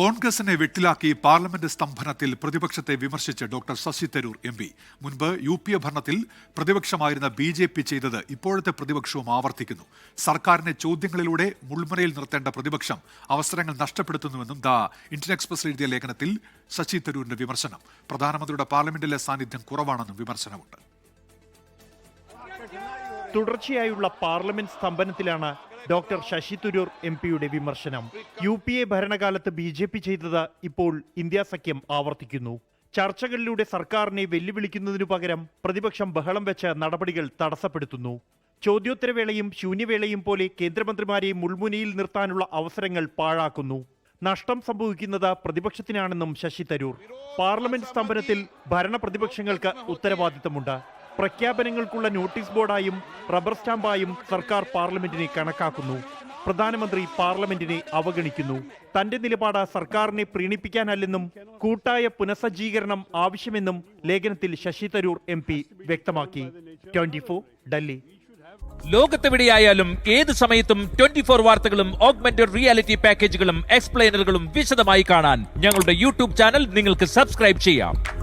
കോൺഗ്രസിനെ വെട്ടിലാക്കി പാർലമെന്റ് സ്തംഭനത്തിൽ പ്രതിപക്ഷത്തെ വിമർശിച്ച് doctor Shashi Tharoor M P. മുൻപ് യു പി എ ഭരണത്തിൽ പ്രതിപക്ഷമായിരുന്ന ബി ജെ പി ചെയ്തത് ഇപ്പോഴത്തെ പ്രതിപക്ഷവും ആവർത്തിക്കുന്നു. സർക്കാരിനെ ചോദ്യങ്ങളിലൂടെ മുൾമുനയിൽ നിർത്തേണ്ട പ്രതിപക്ഷം അവസരങ്ങൾ നഷ്ടപ്പെടുത്തുന്നുവെന്നും ദ ഇന്ത്യൻ എക്സ്പ്രസ് എഴുതിയ ലേഖനത്തിൽ ശശി തരൂരിന്റെ വിമർശനം. പ്രധാനമന്ത്രിയുടെ പാർലമെന്റിലെ സാന്നിധ്യം കുറവാണെന്നും വിമർശനമുണ്ട്. തുടർച്ചയായുള്ള പാർലമെന്റ് സ്തംഭനത്തിലാണ് ഡോക്ടർ ശശി തരൂർ എം പിയുടെ വിമർശനം. യു പി എ ഭരണകാലത്ത് ബി ജെ പി ചെയ്തത് ഇപ്പോൾ ഇന്ത്യ സഖ്യം ആവർത്തിക്കുന്നു. ചർച്ചകളിലൂടെ സർക്കാരിനെ വെല്ലുവിളിക്കുന്നതിനു പകരം പ്രതിപക്ഷം ബഹളം വെച്ച് നടപടികൾ തടസ്സപ്പെടുത്തുന്നു. ചോദ്യോത്തരവേളയും ശൂന്യവേളയും പോലെ കേന്ദ്രമന്ത്രിമാരെ മുൾമുനയിൽ നിർത്താനുള്ള അവസരങ്ങൾ പാഴാക്കുന്നു. നഷ്ടം സംഭവിക്കുന്നത് പ്രതിപക്ഷത്തിനാണെന്നും ശശി തരൂർ. പാർലമെന്റ് സ്തംഭനത്തിൽ ഭരണ പ്രതിപക്ഷങ്ങൾക്ക് ഉത്തരവാദിത്തമുണ്ട്. പ്രഖ്യാപനങ്ങൾക്കുള്ള നോട്ടീസ് ബോർഡായും റബ്ബർ സ്റ്റാമ്പായും സർക്കാർ പാർലമെന്റിനെ കണക്കാക്കുന്നു. പ്രധാനമന്ത്രി പാർലമെന്റിനെ അവഗണിക്കുന്നു. തന്റെ നിലപാട് സർക്കാരിനെ പ്രീണിപ്പിക്കാനല്ലെന്നും കൂട്ടായ പുനഃസജ്ജീകരണം ആവശ്യമെന്നും ലേഖനത്തിൽ ശശി തരൂർ എം പി വ്യക്തമാക്കി. ട്വന്റി ഡൽഹി. ലോകത്തെവിടെയായാലും ഏത് സമയത്തും ട്വന്റി ഫോർ വാർത്തകളും ഓഗ്മെന്റഡ് റിയാലിറ്റി പാക്കേജുകളും എക്സ്പ്ലെയിനറുകളും വിശദമായി കാണാൻ ഞങ്ങളുടെ യൂട്യൂബ് ചാനൽ നിങ്ങൾക്ക് സബ്സ്ക്രൈബ് ചെയ്യാം.